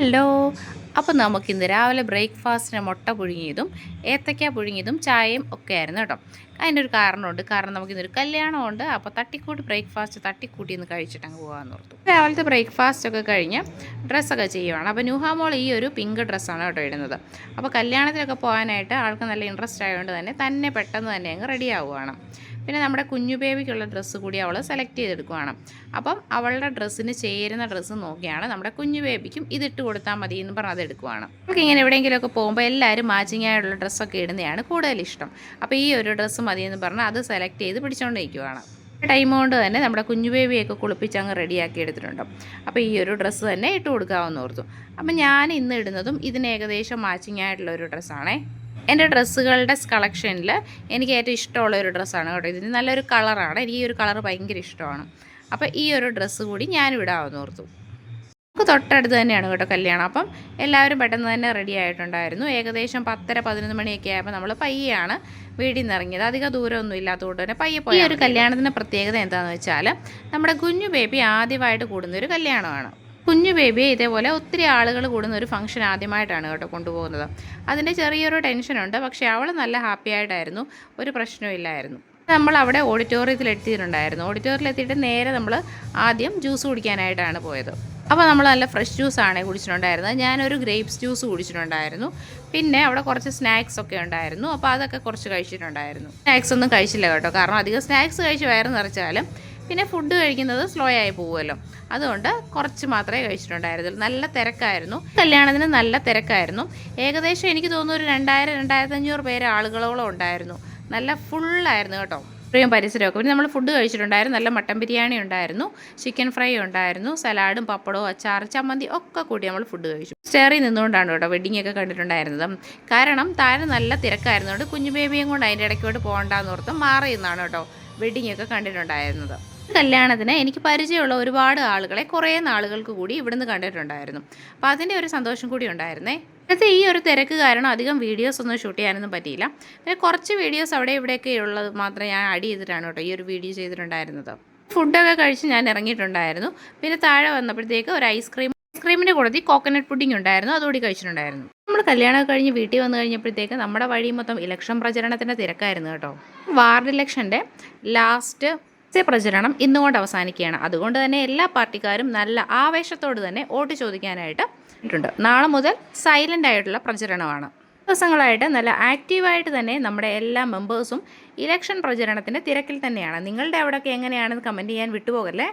Hello, അപ്പോൾ നമുക്ക് ഇന്ന് രാവിലെ ബ്രേക്ക്ഫാസ്റ്റിന് മുട്ട പുഴുങ്ങിയതും ഏത്തക്ക പുഴുങ്ങിയതും ചായയും ഒക്കെ ആയിരുന്നു കേട്ടോ. അതിന്റെ ഒരു കാരണമുണ്ട്. കാരണം നമുക്ക് നമുക്കിന്നൊരു കല്യാണമുണ്ട്. അപ്പോൾ തട്ടിക്കൂട്ടി ബ്രേക്ക്ഫാസ്റ്റ് തട്ടിക്കൂട്ടി ഒന്ന് കഴിച്ചിട്ട് അങ്ങ് പോകാമെന്ന് ഓർത്തു. രാവിലത്തെ ബ്രേക്ക്ഫാസ്റ്റ് ഒക്കെ കഴിഞ്ഞ് ഡ്രസ്സൊക്കെ ചെയ്യുവാണ്. അപ്പോൾ ന്യൂഹാമോൾ ഈ ഒരു പിങ്ക് ഡ്രസ്സാണ് കേട്ടോ ഇടുന്നത്. അപ്പോൾ കല്യാണത്തിലൊക്കെ പോകാനായിട്ട് ആൾക്ക് നല്ല ഇൻട്രസ്റ്റ് ആയതുകൊണ്ട് തന്നെ തന്നെ പെട്ടെന്ന് തന്നെ അങ്ങ് റെഡി ആവുകയാണ് പിന്നെ നമ്മുടെ കുഞ്ഞു ബേബിക്കുള്ള ഡ്രസ്സ് കൂടി അവൾ സെലക്ട് ചെയ്തെടുക്കുവാണ്. അപ്പം അവളുടെ ഡ്രസ്സിന് ചേരുന്ന ഡ്രസ്സ് നോക്കിയാണ് നമ്മുടെ കുഞ്ഞു ബേബിക്കും ഇതിട്ട് കൊടുത്താൽ മതി എന്ന് പറഞ്ഞ് എടുക്കുവാണ്. നമുക്ക് ഇങ്ങനെ എവിടെയെങ്കിലുമൊക്കെ പോകുമ്പോൾ എല്ലാവരും മാച്ചിങ് ആയിട്ടുള്ള ഡ്രസ്സൊക്കെ ഇടുന്നതാണ് കൂടുതൽ ഇഷ്ടം. അപ്പോൾ ഈ ഒരു ഡ്രസ്സ് മതി എന്ന് പറഞ്ഞാൽ അത് സെലക്ട് ചെയ്ത് പിടിച്ചുകൊണ്ടിരിക്കുവാണ് ടൈം കൊണ്ട് തന്നെ നമ്മുടെ കുഞ്ഞു ബേബിയൊക്കെ കുളിപ്പിച്ച് അങ്ങ് റെഡിയാക്കി എടുത്തിട്ടുണ്ട്. അപ്പോൾ ഈ ഒരു ഡ്രസ്സ് തന്നെ ഇട്ട് കൊടുക്കാമെന്ന് ഓർത്തു. അപ്പം ഞാൻ ഇന്ന് ഇടുന്നതും ഇതിന് ഏകദേശം മാച്ചിങ് ആയിട്ടുള്ള ഒരു ഡ്രസ്സാണേ എന്റെ ഡ്രസ്സുകളുടെ കളക്ഷനിൽ എനിക്ക് ഏറ്റവും ഇഷ്ടമുള്ള ഒരു ഡ്രസ്സാണ് കേട്ടോ ഇതിന് നല്ലൊരു കളറാണ് എനിക്ക് ഈ ഒരു കളർ ഭയങ്കര ഇഷ്ടമാണ്. അപ്പോൾ ഈ ഒരു ഡ്രസ്സ് കൂടി ഞാൻ ഇടാമെന്ന് ഓർത്തു. നമുക്ക് തൊട്ടടുത്ത് തന്നെയാണ് കേട്ടോ കല്യാണം. അപ്പം എല്ലാവരും പെട്ടെന്ന് തന്നെ റെഡി ആയിട്ടുണ്ടായിരുന്നു. ഏകദേശം പത്തര പതിനൊന്ന് മണിയൊക്കെ ആയപ്പോൾ നമ്മൾ പയ്യാണ് വീട്ടിൽ നിന്ന് ഇറങ്ങിയത്. അധികം ദൂരമൊന്നും ഇല്ലാത്തതുകൊണ്ട് തന്നെ പയ്യെ പോയി ഒരു കല്യാണത്തിന്റെ പ്രത്യേകത എന്താണെന്ന് വെച്ചാൽ നമ്മുടെ കുഞ്ഞു ബേബി ആദ്യമായിട്ട് കൂടുന്ന ഒരു കല്യാണമാണ്. കുഞ്ഞു ബേബിയെ ഇതേപോലെ ഒത്തിരി ആളുകൾ കൂടുന്ന ഒരു ഫംഗ്ഷൻ ആദ്യമായിട്ടാണ് കേട്ടോ കൊണ്ടുപോകുന്നത്. അതിന്റെ ചെറിയൊരു ടെൻഷനുണ്ട് പക്ഷേ അവൾ നല്ല ഹാപ്പി ആയിട്ടായിരുന്നു. ഒരു പ്രശ്നവും ഇല്ലായിരുന്നു. നമ്മൾ അവിടെ ഓഡിറ്റോറിയത്തിൽ എത്തിയിട്ടുണ്ടായിരുന്നു ഓഡിറ്റോറിയത്തിൽ എത്തിയിട്ട് നേരെ നമ്മൾ ആദ്യം ജ്യൂസ് കുടിക്കാനായിട്ടാണ് പോയത്. അപ്പോൾ നമ്മൾ നല്ല ഫ്രഷ് ജ്യൂസാണ് കുടിച്ചിട്ടുണ്ടായിരുന്നത്. ഞാനൊരു ഗ്രേപ്സ് ജ്യൂസ് കുടിച്ചിട്ടുണ്ടായിരുന്നു. പിന്നെ അവിടെ കുറച്ച് സ്നാക്സ് ഒക്കെ ഉണ്ടായിരുന്നു. അപ്പോൾ അതൊക്കെ കുറച്ച് കഴിച്ചിട്ടുണ്ടായിരുന്നു. സ്നാക്സ് ഒന്നും കഴിച്ചില്ല കേട്ടോ. കാരണം അധികം സ്നാക്സ് കഴിച്ച് വയറ് നിറച്ചാലും പിന്നെ ഫുഡ് കഴിക്കുന്നത് സ്ലോ ആയി പോകുമല്ലോ. അതുകൊണ്ട് കുറച്ച് മാത്രമേ കഴിച്ചിട്ടുണ്ടായിരുന്നുള്ളൂ. നല്ല തിരക്കായിരുന്നു. കല്യാണത്തിന് നല്ല തിരക്കായിരുന്നു. ഏകദേശം എനിക്ക് തോന്നുന്നു ഒരു രണ്ടായിരം രണ്ടായിരത്തഞ്ഞൂറ് പേര് ആളുകളോളം ഉണ്ടായിരുന്നു. നല്ല ഫുള്ളായിരുന്നു കേട്ടോ. ഇത്രയും പരിസരമൊക്കെ. പിന്നെ നമ്മൾ ഫുഡ് കഴിച്ചിട്ടുണ്ടായിരുന്നു. നല്ല മട്ടൻ ബിരിയാണി ഉണ്ടായിരുന്നു. ചിക്കൻ ഫ്രൈ ഉണ്ടായിരുന്നു. സലാഡും പപ്പടവും അച്ചാർ ചമ്മന്തി ഒക്കെ കൂടി നമ്മൾ ഫുഡ് കഴിച്ചു. സ്റ്റേറിൽ നിന്നുകൊണ്ടാണ് കേട്ടോ വെഡിങ് ഒക്കെ കണ്ടിട്ടുണ്ടായിരുന്നത്. കാരണം താഴെ നല്ല തിരക്കായിരുന്നുകൊണ്ട് കുഞ്ഞു ബേബിയും കൊണ്ട് അതിന്റെ ഇടയ്ക്കോട്ട് പോകണ്ടെന്ന് ഓർത്ത് മാറി നിന്നാണ് കേട്ടോ വെഡിങ് ഒക്കെ കണ്ടിട്ടുണ്ടായിരുന്നത്. കല്യാണത്തിന് എനിക്ക് പരിചയമുള്ള ഒരുപാട് ആളുകളെ കുറേ നാളുകൾക്ക് കൂടി ഇവിടുന്ന് കണ്ടിട്ടുണ്ടായിരുന്നു. അപ്പോൾ അതിന്റെ ഒരു സന്തോഷം കൂടി ഉണ്ടായിരുന്നേ. ഇന്നത്തെ ഈ ഒരു തിരക്ക് കാരണം അധികം വീഡിയോസ് ഒന്നും ഷൂട്ട് ചെയ്യാനൊന്നും പറ്റിയില്ല. പിന്നെ കുറച്ച് വീഡിയോസ് അവിടെ ഇവിടെയൊക്കെ ഉള്ളത് മാത്രം ഞാൻ ആഡ് ചെയ്തിട്ടാണ് കേട്ടോ ഈ ഒരു വീഡിയോ ചെയ്തിട്ടുണ്ടായിരുന്നത്. ഫുഡൊക്കെ കഴിച്ച് ഞാൻ ഇറങ്ങിയിട്ടുണ്ടായിരുന്നു. പിന്നെ താഴെ വന്നപ്പോഴത്തേക്ക് ഒരു ഐസ്ക്രീം ഐസ്ക്രീമിന്റെ കൂടത്തിൽ കോക്കനട്ട് പുഡിംഗ് ഉണ്ടായിരുന്നു. അതുകൂടി കഴിച്ചിട്ടുണ്ടായിരുന്നു. നമ്മൾ കല്യാണം കഴിഞ്ഞ് വീട്ടിൽ വന്നു കഴിഞ്ഞപ്പോഴത്തേക്ക് നമ്മുടെ വഴി മൊത്തം ഇലക്ഷൻ പ്രചരണത്തിന്റെ തിരക്കായിരുന്നു കേട്ടോ. വാർഡ് ഇലക്ഷന്റെ ലാസ്റ്റ് പ്രചരണം ഇന്നുകൊണ്ട് അവസാനിക്കുകയാണ്. അതുകൊണ്ട് തന്നെ എല്ലാ പാർട്ടിക്കാരും നല്ല ആവേശത്തോട് തന്നെ വോട്ട് ചോദിക്കാനായിട്ട് ഇട്ടുണ്ട് നാളെ മുതൽ സൈലന്റ് ആയിട്ടുള്ള പ്രചരണമാണ്. ദിവസങ്ങളായിട്ട് നല്ല ആക്റ്റീവായിട്ട് തന്നെ നമ്മുടെ എല്ലാ മെമ്പേഴ്സും ഇലക്ഷൻ പ്രചരണത്തിന്റെ തിരക്കിൽ തന്നെയാണ്. നിങ്ങളുടെ അവിടെയൊക്കെ എങ്ങനെയാണെന്ന് കമന്റ് ചെയ്യാൻ വിട്ടുപോകല്ലേ?